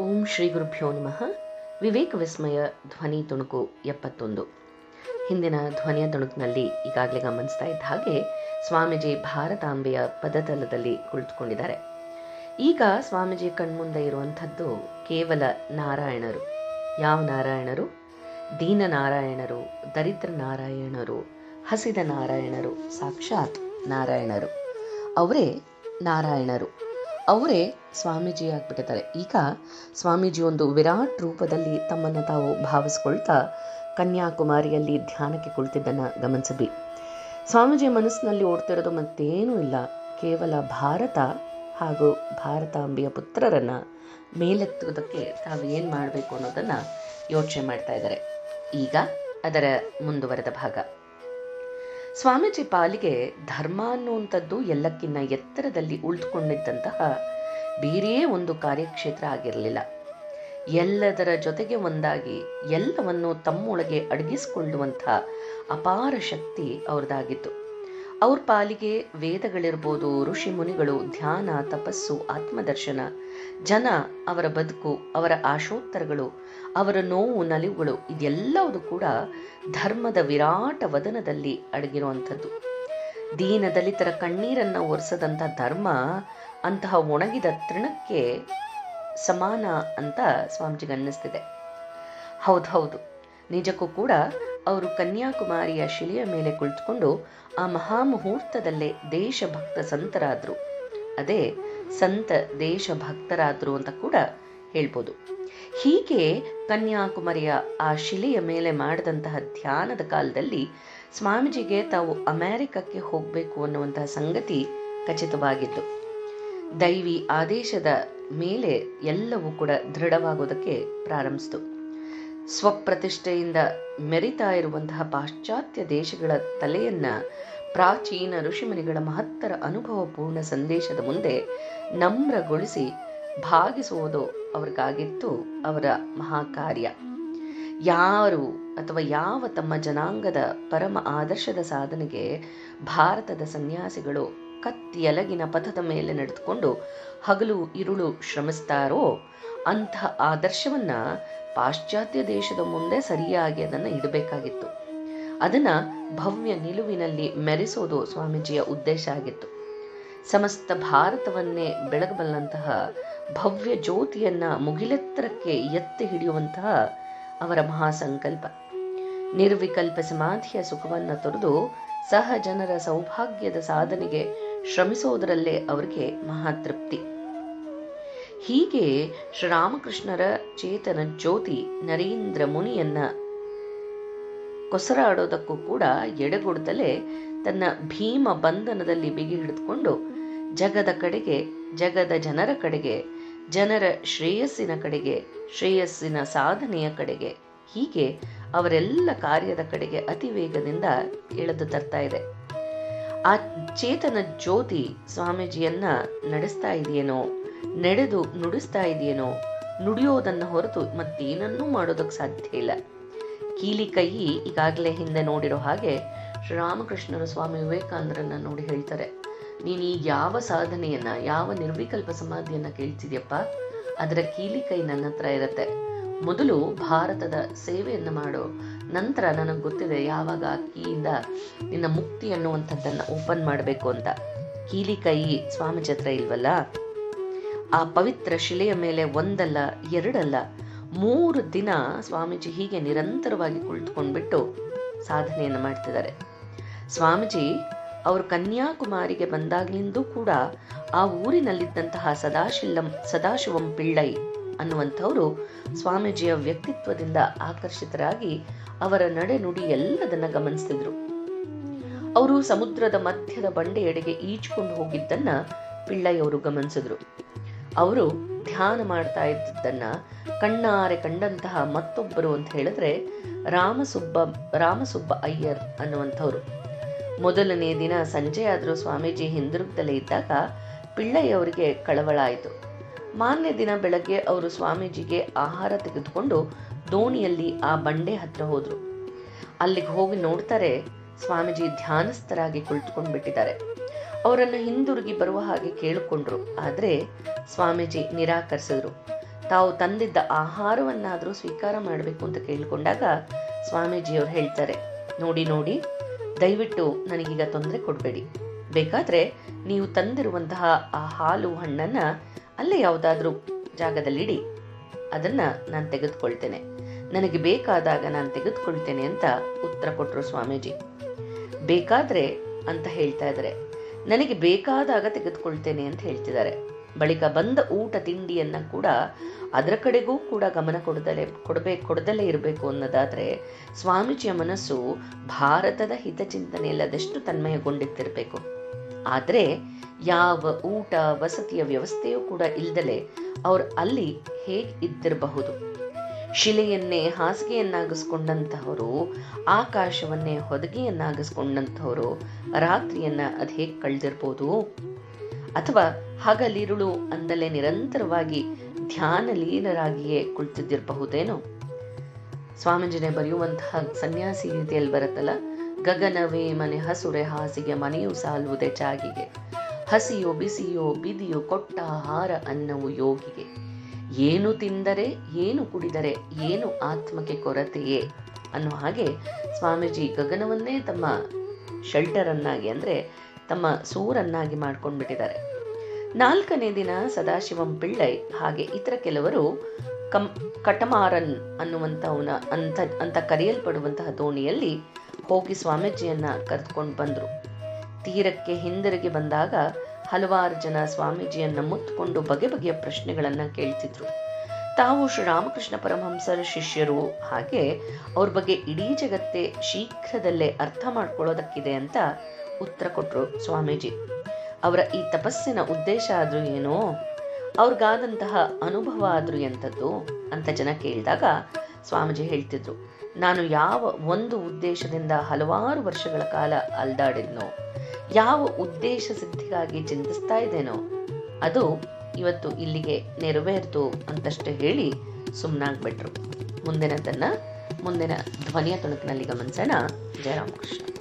ಓಂ ಶ್ರೀ ಗುರುಭ್ಯೋ ನಮಃ. ವಿವೇಕ ವಿಸ್ಮಯ, ಧ್ವನಿ ತುಣುಕು ಎಪ್ಪತ್ತೊಂದು. ಹಿಂದಿನ ಧ್ವನಿಯ ತುಣುಕಿನಲ್ಲಿ ಈಗಾಗಲೇ ಗಮನಿಸ್ತಾ ಇದ್ದ ಹಾಗೆ ಸ್ವಾಮೀಜಿ ಭಾರತಾಂಬೆಯ ಪದತಲದಲ್ಲಿ ಕುಳಿತುಕೊಂಡಿದ್ದಾರೆ. ಈಗ ಸ್ವಾಮೀಜಿ ಕಣ್ಮುಂದೆ ಇರುವಂಥದ್ದು ಕೇವಲ ನಾರಾಯಣರು. ಯಾವ ನಾರಾಯಣರು? ದೀನ ನಾರಾಯಣರು, ದರಿದ್ರ ನಾರಾಯಣರು, ಹಸಿದ ನಾರಾಯಣರು, ಸಾಕ್ಷಾತ್ ನಾರಾಯಣರು. ಅವರೇ ನಾರಾಯಣರು. ಅವರೇ ಸ್ವಾಮೀಜಿ ಆಗಿಬಿಟ್ಟಿದ್ದಾರೆ. ಈಗ ಸ್ವಾಮೀಜಿ ಒಂದು ವಿರಾಟ್ ರೂಪದಲ್ಲಿ ತಮ್ಮನ್ನು ತಾವು ಭಾವಿಸ್ಕೊಳ್ತಾ ಕನ್ಯಾಕುಮಾರಿಯಲ್ಲಿ ಧ್ಯಾನಕ್ಕೆ ಕುಳಿತಿದ್ದನ್ನು ಗಮನಿಸಬಿ ಸ್ವಾಮೀಜಿ ಮನಸ್ಸಿನಲ್ಲಿ ಓಡ್ತಿರೋದು ಮತ್ತೇನೂ ಇಲ್ಲ. ಕೇವಲ ಭಾರತ ಹಾಗೂ ಭಾರತಾಂಬೆಯ ಪುತ್ರರನ್ನು ಮೇಲೆತ್ತುವುದಕ್ಕೆ ತಾವು ಏನು ಮಾಡಬೇಕು ಅನ್ನೋದನ್ನು ಯೋಚನೆ ಮಾಡ್ತಾ ಇದ್ದಾರೆ. ಈಗ ಅದರ ಮುಂದುವರೆದ ಭಾಗ. ಸ್ವಾಮೀಜಿ ಪಾಲಿಗೆ ಧರ್ಮ ಅನ್ನುವಂಥದ್ದು ಎಲ್ಲಕ್ಕಿನ್ನ ಎತ್ತರದಲ್ಲಿ ಉಳಿದುಕೊಂಡಿದ್ದಂತಹ ಬೇರೆಯೇ ಒಂದು ಕಾರ್ಯಕ್ಷೇತ್ರ ಆಗಿರಲಿಲ್ಲ. ಎಲ್ಲದರ ಜೊತೆಗೆ ಒಂದಾಗಿ ಎಲ್ಲವನ್ನು ತಮ್ಮೊಳಗೆ ಅಡಗಿಸಿಕೊಳ್ಳುವಂಥ ಅಪಾರ ಶಕ್ತಿ ಅವ್ರದ್ದಾಗಿತ್ತು. ಅವ್ರ ಪಾಲಿಗೆ ವೇದಗಳಿರ್ಬೋದು, ಋಷಿ ಮುನಿಗಳು, ಧ್ಯಾನ, ತಪಸ್ಸು, ಆತ್ಮದರ್ಶನ, ಜನ, ಅವರ ಬದುಕು, ಅವರ ಆಶೋತ್ತರಗಳು, ಅವರ ನೋವು, ನಲಿವುಗಳು, ಇದೆಲ್ಲವೂ ಕೂಡ ಧರ್ಮದ ವಿರಾಟ ವದನದಲ್ಲಿ ಅಡಗಿರುವಂಥದ್ದು. ದೀನ ದಲಿತರ ಕಣ್ಣೀರನ್ನು ಒರೆಸದಂಥ ಧರ್ಮ ಅಂತಹ ಒಣಗಿದ ತೃಣಕ್ಕೆ ಸಮಾನ ಅಂತ ಸ್ವಾಮೀಜಿಗೆ ಅನ್ನಿಸ್ತಿದೆ. ಹೌದು ಹೌದು. ನಿಜಕ್ಕೂ ಕೂಡ ಅವರು ಕನ್ಯಾಕುಮಾರಿಯ ಶಿಲೆಯ ಮೇಲೆ ಕುಳಿತುಕೊಂಡು ಆ ಮಹಾಮುಹೂರ್ತದಲ್ಲೇ ದೇಶಭಕ್ತ ಸಂತರಾದರು. ಅದೇ ಸಂತ ದೇಶಭಕ್ತರಾದರು ಅಂತ ಕೂಡ ಹೇಳ್ಬೋದು. ಹೀಗೆ ಕನ್ಯಾಕುಮಾರಿಯ ಆ ಶಿಲೆಯ ಮೇಲೆ ಮಾಡಿದಂತಹ ಧ್ಯಾನದ ಕಾಲದಲ್ಲಿ ಸ್ವಾಮೀಜಿಗೆ ತಾವು ಅಮೆರಿಕಕ್ಕೆ ಹೋಗಬೇಕು ಅನ್ನುವಂತಹ ಸಂಗತಿ ಖಚಿತವಾಗಿತ್ತು. ದೈವಿ ಆದೇಶದ ಮೇಲೆ ಎಲ್ಲವೂ ಕೂಡ ದೃಢವಾಗೋದಕ್ಕೆ ಪ್ರಾರಂಭಿಸಿತು. ಸ್ವಪ್ರತಿಷ್ಠೆಯಿಂದ ಮೆರಿತಾ ಇರುವಂತಹ ಪಾಶ್ಚಾತ್ಯ ದೇಶಗಳ ತಲೆಯನ್ನ ಪ್ರಾಚೀನ ಋಷಿಮುನಿಗಳ ಮಹತ್ತರ ಅನುಭವಪೂರ್ಣ ಸಂದೇಶದ ಮುಂದೆ ನಮ್ರಗೊಳಿಸಿ ಭಾಗಿಸುವುದು ಅವ್ರಿಗಾಗಿತ್ತು ಅವರ ಮಹಾಕಾರ್ಯ. ಯಾರು ಅಥವಾ ಯಾವ ತಮ್ಮ ಜನಾಂಗದ ಪರಮ ಆದರ್ಶದ ಸಾಧನೆಗೆ ಭಾರತದ ಸನ್ಯಾಸಿಗಳು ಕತ್ತಿಯಲಗಿನ ಪಥದ ಮೇಲೆ ನಡೆದುಕೊಂಡು ಹಗಲು, ಇರುಳು ಶ್ರಮಿಸ್ತಾರೋ ಅಂತಹ ಆದರ್ಶವನ್ನ ಪಾಶ್ಚಾತ್ಯ ದೇಶದ ಮುಂದೆ ಸರಿಯಾಗಿ ಅದನ್ನು ಇಡಬೇಕಾಗಿತ್ತು. ಅದನ್ನು ಭವ್ಯ ನಿಲುವಿನಲ್ಲಿ ಮೆರೆಸೋದು ಸ್ವಾಮೀಜಿಯ ಉದ್ದೇಶ ಆಗಿತ್ತು. ಸಮಸ್ತ ಭಾರತವನ್ನೇ ಬೆಳಗಬಲ್ಲಂತಹ ಭವ್ಯ ಜ್ಯೋತಿಯನ್ನ ಮುಗಿಲೆತ್ತರಕ್ಕೆ ಎತ್ತಿ ಹಿಡಿಯುವಂತಹ ಅವರ ಮಹಾಸಂಕಲ್ಪ. ನಿರ್ವಿಕಲ್ಪ ಸಮಾಧಿಯ ಸುಖವನ್ನು ತೊರೆದು ಸಹ ಜನರ ಸೌಭಾಗ್ಯದ ಸಾಧನೆಗೆ ಶ್ರಮಿಸೋದರಲ್ಲೇ ಅವರಿಗೆ ಮಹಾತೃಪ್ತಿ. ಹೀಗೆ ಶ್ರೀರಾಮಕೃಷ್ಣರ ಚೇತನ ಜ್ಯೋತಿ ನರೇಂದ್ರ ಮುನಿಯನ್ನ ಕೊಸರಾಡೋದಕ್ಕೂ ಕೂಡ ಎಡೆಗೊಡ್ದಲೇ ತನ್ನ ಭೀಮ ಬಂಧನದಲ್ಲಿ ಬಿಗಿ ಹಿಡಿದುಕೊಂಡು ಜಗದ ಕಡೆಗೆ, ಜಗದ ಜನರ ಕಡೆಗೆ, ಜನರ ಶ್ರೇಯಸ್ಸಿನ ಕಡೆಗೆ, ಶ್ರೇಯಸ್ಸಿನ ಸಾಧನೆಯ ಕಡೆಗೆ ಹೀಗೆ ಅವರೆಲ್ಲ ಕಾರ್ಯದ ಕಡೆಗೆ ಅತಿ ವೇಗದಿಂದ ಎಳೆದು ತರ್ತಾ ಇದೆ. ಆ ಚೇತನ ಜ್ಯೋತಿ ಸ್ವಾಮೀಜಿಯನ್ನ ನಡೆಸ್ತಾ ಇದೆಯೇನೋ ನಡೆದು ನುಡಿಸ್ತಾ ಇದೆಯೇನೋ? ನುಡಿಯೋದನ್ನ ಹೊರತು ಮತ್ತೇನನ್ನೂ ಮಾಡೋದಕ್ಕೆ ಸಾಧ್ಯ ಇಲ್ಲ. ಕೀಲಿ ಕೈ ಈಗಾಗಲೇ ಹಿಂದೆ ನೋಡಿರೋ ಹಾಗೆ ಶ್ರೀರಾಮಕೃಷ್ಣರು ಸ್ವಾಮಿ ವಿವೇಕಾನಂದರನ್ನ ನೋಡಿ ಹೇಳ್ತಾರೆ, ನೀನು ಈ ಯಾವ ಸಾಧನೆಯನ್ನ, ಯಾವ ನಿರ್ವಿಕಲ್ಪ ಸಮಾಧಿಯನ್ನ ಕೇಳ್ತಿದ್ಯಪ್ಪ? ಅದರ ಕೀಲಿ ಕೈ ನನ್ನ ಹತ್ರ ಇರತ್ತೆ. ಮೊದಲು ಭಾರತದ ಸೇವೆಯನ್ನು ಮಾಡು. ನಂತರ ನನಗೆ ಗೊತ್ತಿದೆ ಯಾವಾಗ ಕೀಯಿಂದ ನಿನ್ನ ಮುಕ್ತಿ ಅನ್ನುವಂಥದ್ದನ್ನು ಓಪನ್ ಮಾಡಬೇಕು ಅಂತ. ಕೀಲಿ ಕೈ ಸ್ವಾಮಿ ಹತ್ರ ಇಲ್ವಲ್ಲ? ಆ ಪವಿತ್ರ ಶಿಲೆಯ ಮೇಲೆ ಒಂದಲ್ಲ, ಎರಡಲ್ಲ, ಮೂರು ದಿನ ಸ್ವಾಮೀಜಿ ಹೀಗೆ ನಿರಂತರವಾಗಿ ಕುಳಿತುಕೊಂಡ್ಬಿಟ್ಟು ಸಾಧನೆಯನ್ನು ಮಾಡ್ತಿದ್ದಾರೆ. ಸ್ವಾಮೀಜಿ ಅವರು ಕನ್ಯಾಕುಮಾರಿಗೆ ಬಂದಾಗ್ಲಿಂದೂ ಕೂಡ ಆ ಊರಿನಲ್ಲಿದ್ದಂತಹ ಸದಾಶಿಲ್ಲಂ, ಸದಾಶಿವಂ ಪಿಳ್ಳೈ ಅನ್ನುವಂಥವರು ಸ್ವಾಮೀಜಿಯ ವ್ಯಕ್ತಿತ್ವದಿಂದ ಆಕರ್ಷಿತರಾಗಿ ಅವರ ನಡೆ ನುಡಿ ಎಲ್ಲದನ್ನ ಗಮನಿಸ್ತಿದ್ರು. ಅವರು ಸಮುದ್ರದ ಮಧ್ಯದ ಬಂಡೆಯೆಡೆಗೆ ಈಜ್ಕೊಂಡು ಹೋಗಿದ್ದನ್ನ ಪಿಳ್ಳೈ ಅವರು ಗಮನಿಸಿದ್ರು. ಅವರು ಧ್ಯಾನ ಮಾಡ್ತಾ ಇದ್ದದ್ದನ್ನ ಕಣ್ಣಾರೆ ಕಂಡಂತಹ ಮತ್ತೊಬ್ಬರು ಅಂತ ಹೇಳಿದ್ರೆ ರಾಮಸುಬ್ಬ ರಾಮಸುಬ್ಬ ಅಯ್ಯರ್ ಅನ್ನುವಂಥವ್ರು. ಮೊದಲನೇ ದಿನ ಸಂಜೆ ಆದರೂ ಸ್ವಾಮೀಜಿ ಹಿಂದಿರುಗ್ದಲೇ ಇದ್ದಾಗ ಪಿಳ್ಳಯ್ಯವರಿಗೆ ಕಳವಳ ಆಯಿತು ಮಾನ್ಯ ದಿನ ಬೆಳಗ್ಗೆ ಅವರು ಸ್ವಾಮೀಜಿಗೆ ಆಹಾರ ತೆಗೆದುಕೊಂಡು ದೋಣಿಯಲ್ಲಿ ಆ ಬಂಡೆ ಹತ್ರ ಹೋದರು. ಅಲ್ಲಿಗೆ ಹೋಗಿ ನೋಡ್ತಾರೆ ಸ್ವಾಮೀಜಿ ಧ್ಯಾನಸ್ಥರಾಗಿ ಕುಳಿತುಕೊಂಡು ಬಿಟ್ಟಿದ್ದಾರೆ ಅವರನ್ನು ಹಿಂದಿರುಗಿ ಬರುವ ಹಾಗೆ ಕೇಳಿಕೊಂಡ್ರು. ಆದರೆ ಸ್ವಾಮೀಜಿ ನಿರಾಕರಿಸಿದ್ರು. ತಾವು ತಂದಿದ್ದ ಆಹಾರವನ್ನಾದರೂ ಸ್ವೀಕಾರ ಮಾಡಬೇಕು ಅಂತ ಕೇಳಿಕೊಂಡಾಗ ಸ್ವಾಮೀಜಿಯವರು ಹೇಳ್ತಾರೆ, ನೋಡಿ ನೋಡಿ, ದಯವಿಟ್ಟು ನನಗೀಗ ತೊಂದರೆ ಕೊಡಬೇಡಿ. ಬೇಕಾದರೆ ನೀವು ತಂದಿರುವಂತಹ ಆ ಹಾಲು ಹಣ್ಣನ್ನು ಅಲ್ಲೇ ಯಾವುದಾದ್ರೂ ಜಾಗದಲ್ಲಿಡಿ ಅದನ್ನು ನಾನು ತೆಗೆದುಕೊಳ್ತೇನೆ. ನನಗೆ ಬೇಕಾದಾಗ ನಾನು ತೆಗೆದುಕೊಳ್ತೇನೆ ಅಂತ ಉತ್ತರ ಕೊಟ್ಟರು ಸ್ವಾಮೀಜಿ. ಬೇಕಾದರೆ ಅಂತ ಹೇಳ್ತಾ ಇದ್ದಾರೆ. ನನಗೆ ಬೇಕಾದಾಗ ತೆಗೆದುಕೊಳ್ತೇನೆ ಅಂತ ಹೇಳ್ತಿದ್ದಾರೆ. ಬಳಿಕ ಬಂದ ಊಟ ತಿಂಡಿಯನ್ನ ಕೂಡ ಅದರ ಕಡೆಗೂ ಕೂಡ ಗಮನ ಕೊಡದಲೇ ಕೊಡಬೇಕು ಕೊಡದಲ್ಲೇ ಇರಬೇಕು ಅನ್ನೋದಾದರೆ ಸ್ವಾಮೀಜಿಯ ಮನಸ್ಸು ಭಾರತದ ಹಿತಚಿಂತನೆ ಇಲ್ಲದಷ್ಟು ತನ್ಮಯಗೊಂಡಿತ್ತಿರಬೇಕು ಆದರೆ ಯಾವ ಊಟ, ವಸತಿಯ ವ್ಯವಸ್ಥೆಯೂ ಕೂಡ ಇಲ್ದಲೆ ಅವರು ಅಲ್ಲಿ ಹೇಗೆ ಇದ್ದಿರಬಹುದು? ಶಿಲೆಯನ್ನೇ ಹಾಸಿಗೆಯನ್ನಾಗಿಸ್ಕೊಂಡಂತಹವರು, ಆಕಾಶವನ್ನೇ ಹೊದಗೆಯನ್ನಾಗಿಸ್ಕೊಂಡಂತಹವರು ರಾತ್ರಿಯನ್ನ ಅದ್ ಕಳೆದಿರ್ಬೋದು. ಅಥವಾ ಹಗಲಿರುಳು ಅಂದಲೇ ನಿರಂತರವಾಗಿ ಧ್ಯಾನ ಲೀನರಾಗಿಯೇ ಕುಳಿತಿದ್ದಿರಬಹುದೇನೋ? ಸ್ವಾಮೀಜಿನೇ, ಬರೆಯುವಂತಹ ಸನ್ಯಾಸಿ ರೀತಿಯಲ್ಲಿ ಬರುತ್ತಲ್ಲ, ಗಗನವೇ ಮನೆ ಹಸುರೆ ಹಾಸಿಗೆ ಮನೆಯು ಸಾಲುವುದೇ ಚಾಗಿಗೆ. ಹಸಿಯೋ ಬಿಸಿಯೋ ಬಿದಿಯೋ ಕೊಟ್ಟ ಆಹಾರ ಅನ್ನವು ಯೋಗಿಗೆ. ಏನು ತಿಂದರೆ, ಏನು ಕುಡಿದರೆ, ಏನು ಆತ್ಮಕ್ಕೆ ಕೊರತೆಯೇ ಅನ್ನೋ ಹಾಗೆ ಸ್ವಾಮೀಜಿ ಗಗನವನ್ನೇ ತಮ್ಮ ಶೆಲ್ಟರನ್ನಾಗಿ ಅಂದರೆ ತಮ್ಮ ಸೂರನ್ನಾಗಿ ಮಾಡ್ಕೊಂಡ್ಬಿಟ್ಟಿದ್ದಾರೆ. ನಾಲ್ಕನೇ ದಿನ ಸದಾಶಿವಂ ಪಿಳ್ಳೈ ಹಾಗೆ ಇತರ ಕೆಲವರು ಕಂ, ಕಟಮಾರನ್ ಅನ್ನುವಂಥವನ ಅಂತ ಅಂತ ಕರೆಯಲ್ಪಡುವಂತಹ ದೋಣಿಯಲ್ಲಿ ಹೋಗಿ ಸ್ವಾಮೀಜಿಯನ್ನು ಕರೆದುಕೊಂಡು ಬಂದರು. ತೀರಕ್ಕೆ ಹಿಂದಿರುಗಿ ಬಂದಾಗ ಹಲವಾರು ಜನ ಸ್ವಾಮೀಜಿಯನ್ನ ಮುತ್ತುಕೊಂಡು ಬಗೆ ಬಗೆಯ ಪ್ರಶ್ನೆಗಳನ್ನ ಕೇಳ್ತಿದ್ರು. ತಾವು ಶ್ರೀರಾಮಕೃಷ್ಣ ಪರಮಹಂಸರ ಶಿಷ್ಯರು, ಹಾಗೆ ಅವ್ರ ಬಗ್ಗೆ ಇಡೀ ಜಗತ್ತೇ ಶೀಘ್ರದಲ್ಲೇ ಅರ್ಥ ಮಾಡ್ಕೊಳ್ಳೋದಕ್ಕಿದೆ ಅಂತ ಉತ್ತರ ಕೊಟ್ರು ಸ್ವಾಮೀಜಿ. ಅವರ ಈ ತಪಸ್ಸಿನ ಉದ್ದೇಶ ಆದ್ರೂ ಏನೋ, ಅವ್ರಿಗಾದಂತಹ ಅನುಭವ ಆದ್ರೂ ಎಂಥದ್ದು ಅಂತ ಜನ ಕೇಳಿದಾಗ ಸ್ವಾಮೀಜಿ ಹೇಳ್ತಿದ್ರು, ನಾನು ಯಾವ ಒಂದು ಉದ್ದೇಶದಿಂದ ಹಲವಾರು ವರ್ಷಗಳ ಕಾಲ ಅಲ್ದಾಡಿದ್ನೋ ಯಾವ ಉದ್ದೇಶ ಸಿದ್ಧಿಗಾಗಿ ಚಿಂತಿಸ್ತಾ ಇದ್ದೇನೋ ಅದು ಇವತ್ತು ಇಲ್ಲಿಗೆ ನೆರವೇರ್ತು ಅಂತಷ್ಟೇ ಹೇಳಿ ಸುಮ್ಮನಾಗ್ಬಿಟ್ರು ಮುಂದಿನದನ್ನ ಮುಂದಿನ ಧ್ವನಿಯ ತುಣುಕಿನಲ್ಲಿ ಗಮನಿಸೋಣ. ಜಯರಾಮಕೃಷ್ಣ.